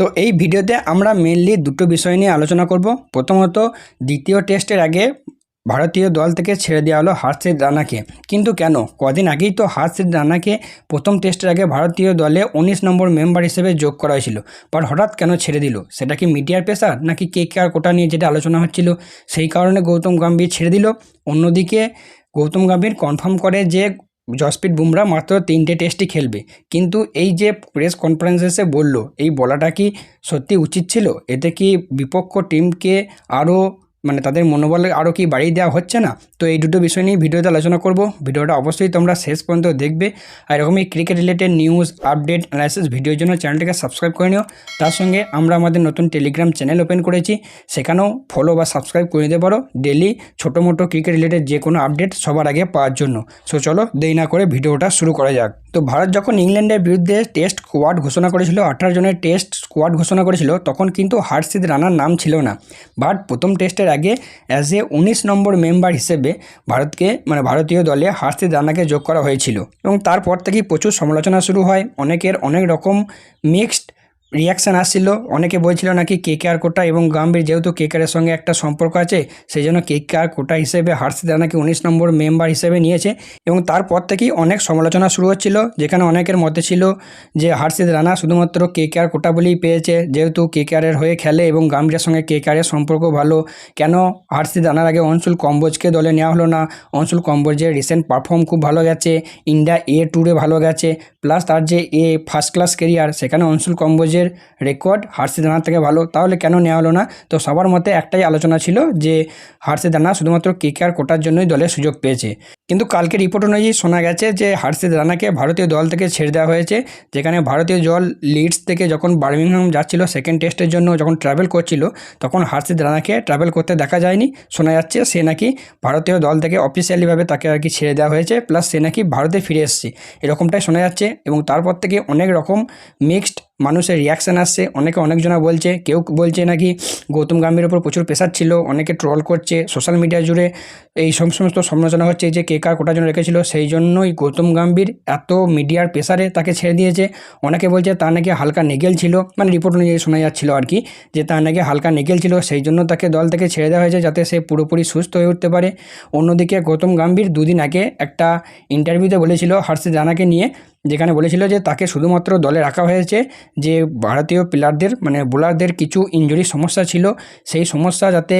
তো এই ভিডিওতে আমরা মেনলি দুটো বিষয় নিয়ে আলোচনা করব। প্রথমত, দ্বিতীয় টেস্টের আগে ভারতীয় দল থেকে ছেড়ে দেওয়া হলো হার্ষিত রানাকে। কিন্তু কেন? কদিন আগেই তো হার্ষিত রানাকে প্রথম টেস্টের আগে ভারতীয় দলে উনিশ নম্বর মেম্বার হিসেবে যোগ করা হয়েছিল। বাট হঠাৎ কেন ছেড়ে দিল? সেটা কি মিডিয়ার পেশার নাকি কে কে আর কোটা নিয়ে যেটা আলোচনা হচ্ছিল? সেই কারণে গৌতম গম্ভীর ছেড়ে দিল। অন্যদিকে গৌতম গম্ভীর কনফার্ম করে যে জসপ্রীত বুমরা মাত্র তিনটে টেস্টই খেলবে। কিন্তু এই যে প্রেস কনফারেন্সে বলল, এই বলাটা কি সত্যি উচিত ছিল? এতে কি বিপক্ষ টিমকে আরও মানে তাদের মনোবল আরও কি বাড়িয়ে দেওয়া হচ্ছে না? তো এই দুটো বিষয় নিয়ে ভিডিওতে আলোচনা করব। ভিডিওটা অবশ্যই তোমরা শেষ পর্যন্ত দেখবে। আর এরকমই cricket related news update analysis ভিডিওর জন্য চ্যানেলটিকে সাবস্ক্রাইব করে নিও। তার সঙ্গে আমরা আমাদের নতুন টেলিগ্রাম চ্যানেল ওপেন করেছি। সেখানেও ফলো বা সাবস্ক্রাইব করে নিতে পারো ডেলি ছোটো মোটো ক্রিকেট রিলেটেড যে কোনো আপডেট সবার আগে পাওয়ার জন্য। সো চলো দেরি না করে ভিডিওটা শুরু করা যাক। তো ভারত যখন ইংল্যান্ডের বিরুদ্ধে টেস্ট স্কোয়াড ঘোষণা করেছিল, আঠারো জনের টেস্ট স্কোয়াড ঘোষণা করেছিল, তখন কিন্তু হার্ষিদ রানার নাম ছিল না। বাট প্রথম টেস্টের আগে অ্যাজ এ উনিশ নম্বর মেম্বার হিসেবে ভারতকে মানে ভারতীয় দলে হার্সি দানাকে যোগ করা হয়েছিল। এবং তারপর থেকেই প্রচুর সমালোচনা শুরু হয়। অনেকের অনেক রকম মিক্সড রিয়াকশান আসছিল। অনেকে বলছিল নাকি কে কে আর কোটা এবং গাম্ভীর যেহেতু কে কেয়ারের সঙ্গে একটা সম্পর্ক আছে সেই জন্য কে কে আর কোটা হিসেবে হার্ষিদ রানাকে উনিশ নম্বর মেম্বার হিসেবে নিয়েছে এবং তারপর থেকেই অনেক সমালোচনা শুরু হচ্ছিল, যেখানে অনেকের মতে ছিল যে হার্ষিদ রানা শুধুমাত্র কে কে আর কোটা বলেই পেয়েছে, যেহেতু কে কে আরের হয়ে খেলে এবং গাম্ভীরের সঙ্গে কে কে আরের সম্পর্ক ভালো। কেন হার্ষিদ রানার আগে অংশুল কম্বোজকে দলে নেওয়া হলো না? অংশুল কম্বোজের রিসেন্ট পারফর্ম খুব ভালো গেছে, ইন্ডিয়া এ ট্যুরে ভালো গেছে প্লাস তার যে এ ফার্স্ট ক্লাস কেরিয়ার সেখানে অংশুল কম্বোজের রেকর্ড হার্ষিদ রানার থেকে ভালো, তাহলে কেন নেওয়া হলো না? তো সবার মতে একটাই আলোচনা ছিল যে হার্ষিদ রানা শুধুমাত্র কেকেআর কোটার জন্যই দলে সুযোগ পেয়েছে। কিন্তু কালকে রিপোর্ট অনুযায়ী শোনা গেছে যে হার্ষিদ রানাকে ভারতীয় দল থেকে ছেড়ে দেওয়া হয়েছে, যেখানে ভারতীয় দল লিডস থেকে যখন বার্মিংহাম যাচ্ছিল সেকেন্ড টেস্টের জন্য, যখন ট্রাভেল করছিল, তখন হার্ষিদ রানাকে ট্রাভেল করতে দেখা যায়নি। শোনা যাচ্ছে সে নাকি ভারতীয় দল থেকে অফিসিয়ালিভাবে তাকে আর কি ছেড়ে দেওয়া হয়েছে প্লাস সে নাকি ভারতে ফিরে এসছে। এরকমটাই শোনা যাচ্ছে এবং তারপর থেকে অনেক রকম মিক্সড মানুষের রিয়াকশান আসছে। অনেকে অনেকজনা বলছে, কেউ বলছে নাকি গৌতম গম্ভীরের উপর প্রচুর প্রেশার ছিল, অনেকে ট্রল করছে সোশ্যাল মিডিয়া জুড়ে এই সমস্ত সমালোচনা হচ্ছে যে কে কার কোটার জন্য রেখেছিল। সেই জন্যই গৌতম গম্ভীর এত মিডিয়ার প্রেশারে তাকে ছেড়ে দিয়েছে। অনেকে বলছে তার নাকি হালকা নেগেল ছিল মানে রিপোর্ট অনুযায়ী শোনা যাচ্ছিল আর কি, যে তার নাকি হালকা নেগেল ছিল। সেই জন্য তাকে দল থেকে ছেড়ে দেওয়া হয়েছে যাতে সে পুরোপুরি সুস্থ হয়ে উঠতে পারে। অন্যদিকে গৌতম গম্ভীর দুদিন আগে একটা ইন্টারভিউতে বলেছিল হার্ষিদ রানাকে নিয়ে যেখানে বলেছিল যে তাকে শুধুমাত্র দলে রাখা হয়েছে যে ভারতীয় প্লেয়ারদের মানে বোলারদের কিছু ইঞ্জুরির সমস্যা ছিল। সেই সমস্যা যাতে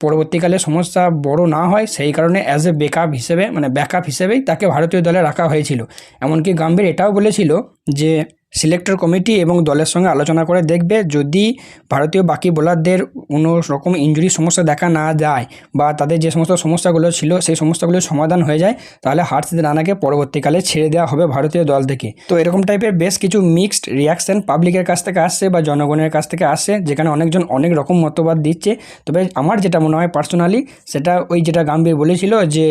পরবর্তীকালে সমস্যা বড় না হয়, সেই কারণে অ্যাজ এ ব্যাকআপ হিসেবে মানে ব্যাকআপ হিসেবেই তাকে ভারতীয় দলে রাখা হয়েছিল। এমনকি গাম্ভীর এটাও বলেছিল যে সিলেক্টর কমিটি এবং দলের সঙ্গে আলোচনা করে দেখবে যদি ভারতীয় বাকি বোলারদের কোনো রকম ইঞ্জুরির সমস্যা দেখা না যায় বা তাদের যে সমস্ত সমস্যাগুলো ছিল, সেই সমস্যাগুলোর সমাধান হয়ে যায়, তাহলে হার্ষিদ রানাকে পরবর্তীকালে ছেড়ে দেওয়া হবে ভারতীয় দল থেকে। তো এরকম টাইপের বেশ কিছু মিক্সড রিয়াকশান পাবলিকের কাছ থেকে আসছে বা জনগণের কাছ থেকে আসছে, যেখানে অনেকজন অনেক রকম মতবাদ দিচ্ছে। তবে আমার যেটা মনে হয় পার্সোনালি সেটা ওই যেটা গাম্ভীর বলেছিল যে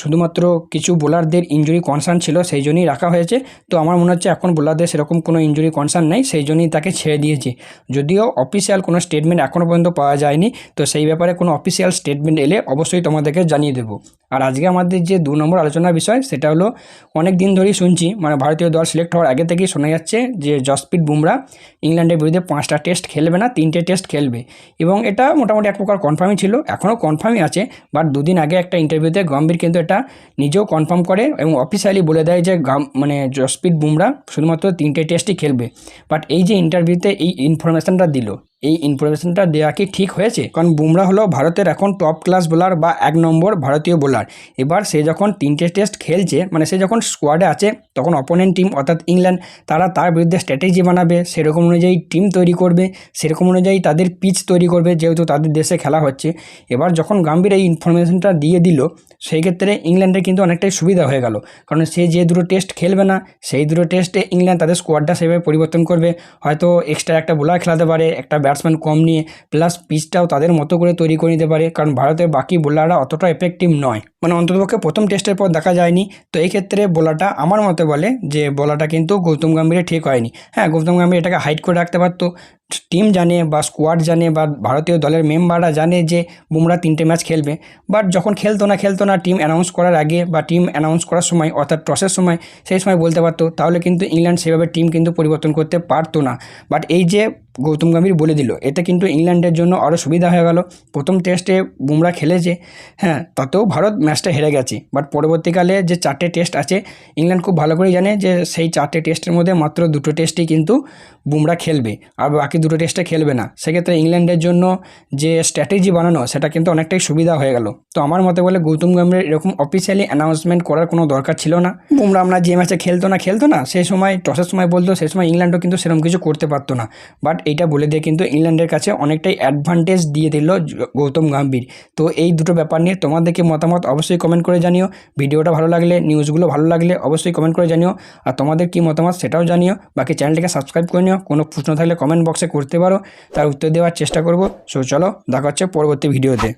শুধুমাত্র কিছু বোলারদের ইঞ্জুরি কনসার্ন ছিল, সেই জন্যই রাখা হয়েছে। তো আমার মনে হচ্ছে এখন বোলারদের সেরকম কোনো ইঞ্জুরি কনসার্ন নেই, সেই জন্যই তাকে ছেড়ে দিয়েছে। যদিও অফিসিয়াল কোনো স্টেটমেন্ট এখনও পর্যন্ত পাওয়া যায়নি, তো সেই ব্যাপারে কোনো অফিসিয়াল স্টেটমেন্ট এলে অবশ্যই তোমাদেরকে জানিয়ে দেবো। আর আজকে আমাদের যে দু নম্বর আলোচনার বিষয়, সেটা হলো অনেক দিন ধরেই শুনছি মানে ভারতীয় দল সিলেক্ট হওয়ার আগে থেকেই শোনা যাচ্ছে যে জসপ্রীত বুমরা ইংল্যান্ডের বিরুদ্ধে পাঁচটা টেস্ট খেলবে না, তিনটে টেস্ট খেলবে। এবং এটা মোটামুটি এক প্রকার কনফার্মই ছিল এখনও কনফার্মই আছে বাট দুদিন আগে একটা ইন্টারভিউতে গম্ভীর কিন্তু এটা নিজেও কনফার্ম করে এবং অফিসিয়ালি বলে দেয় যে মানে জসপ্রীত বুমরা শুধুমাত্র তিনটে টেস্টই খেলবে। বাট এই যে ইন্টারভিউতে এই ইনফরমেশানটা দিল এই ইনফরমেশনটা দেওয়া কি ঠিক হয়েছে? কারণ বুমরা হলো ভারতের এখন টপ ক্লাস বোলার বা এক নম্বর ভারতীয় বোলার এবার সে যখন তিনটে টেস্ট খেলছে মানে সে যখন স্কোয়াডে আছে, তখন অপোনেন্ট টিম অর্থাৎ ইংল্যান্ড তারা তার বিরুদ্ধে স্ট্র্যাটেজি বানাবে, সেরকম অনুযায়ী টিম তৈরি করবে, সেরকম অনুযায়ী তাদের পিচ তৈরি করবে, যেহেতু তাদের দেশে খেলা হচ্ছে। এবার যখন গাম্ভীর এই ইনফরমেশনটা দিয়ে দিল, সেই ক্ষেত্রে ইংল্যান্ডের কিন্তু অনেকটাই সুবিধা হয়ে গেল। কারণ সে যে দুটো টেস্ট খেলবে না, সেই দুটো টেস্টে ইংল্যান্ড তাদের স্কোয়াডটা সেভাবে পরিবর্তন করবে। হয়তো এক্সট্রা একটা বোলার খেলাতে পারে, একটা ব্যাটসম্যান কম নিয়ে প্লাস পিচটাও তাদের মতো করে তৈরি করে নিতে পারে। কারণ ভারতের বাকি বোলাররা অতটা এফেক্টিভ নয়। মানে অন্ততপক্ষে প্রথম টেস্টের পর দেখা যায়নি। তো এই ক্ষেত্রে বোলাটা আমার মতে বলে যে বোলাটা কিন্তু গৌতম গম্ভীরের ঠিক হয়নি। হ্যাঁ গৌতম গম্ভীর এটাকে হাইট করে রাখতে পারতো। টিম জানে বা স্কোয়াড জানে বা ভারতীয় দলের মেম্বাররা জানে যে বুমরা তিনটে ম্যাচ খেলবে। বাট যখন খেলতো না খেলতো না টিম অ্যানাউন্স করার আগে বা টিম অ্যানাউন্স করার সময়, অর্থাৎ টসের সময়, সেই সময় বলতে পারতো, তাহলে কিন্তু ইংল্যান্ড সেভাবে টিম কিন্তু পরিবর্তন করতে পারতো না। বাট এই যে গৌতম গম্ভীর বলে দিল এতে কিন্তু ইংল্যান্ডের জন্য আরও সুবিধা হয়ে গেল। প্রথম টেস্টে বুমরা খেলেছে হ্যাঁ তাতেও ভারত ম্যাচটা হেরে গেছে। বাট পরবর্তীকালে যে চারটে টেস্ট আছে ইংল্যান্ড খুব ভালো করেই জানে যে সেই চারটে টেস্টের মধ্যে মাত্র দুটো টেস্টই কিন্তু বুমরা খেলবে। আর বাকি দুটো টেস্টে খেলবে না। সেক্ষেত্রে ইংল্যান্ডের জন্য যে স্ট্র্যাটেজি বানানো, সেটা কিন্তু অনেকটাই সুবিধা হয়ে গেল। তো আমার মতে বলে গৌতম গম্ভীর এরকম অফিসিয়ালি অ্যানাউন্সমেন্ট করার কোনো দরকার ছিল না। বুমরা আমরা যে ম্যাচে খেলতো না খেলতো না, সেই সময় টসের সময় বলতো, সেই সময় ইংল্যান্ডও কিন্তু সেরকম কিছু করতে পারতো না। বাট এইটা বলে দিয়ে কিন্তু ইংল্যান্ডের কাছে অনেকটাই অ্যাডভান্টেজ দিয়ে দিল গৌতম গম্ভীর। তো এই দুটো ব্যাপার নিয়ে তোমাদের কি মতামত অবশ্যই কমেন্ট করে জানিও। ভিডিওটা ভালো লাগলে নিউজগুলো ভালো লাগলে অবশ্যই কমেন্ট করে জানিও। আর তোমাদের কি মতামত সেটাও জানিও। বাকি চ্যানেলটিকে সাবস্ক্রাইব করে নিও। কোনো প্রশ্ন থাকলে কমেন্ট বক্সে করতে পারো তার উত্তর দেওয়ার চেষ্টা করব। সো চলো দেখা হচ্ছে পরবর্তী ভিডিওতে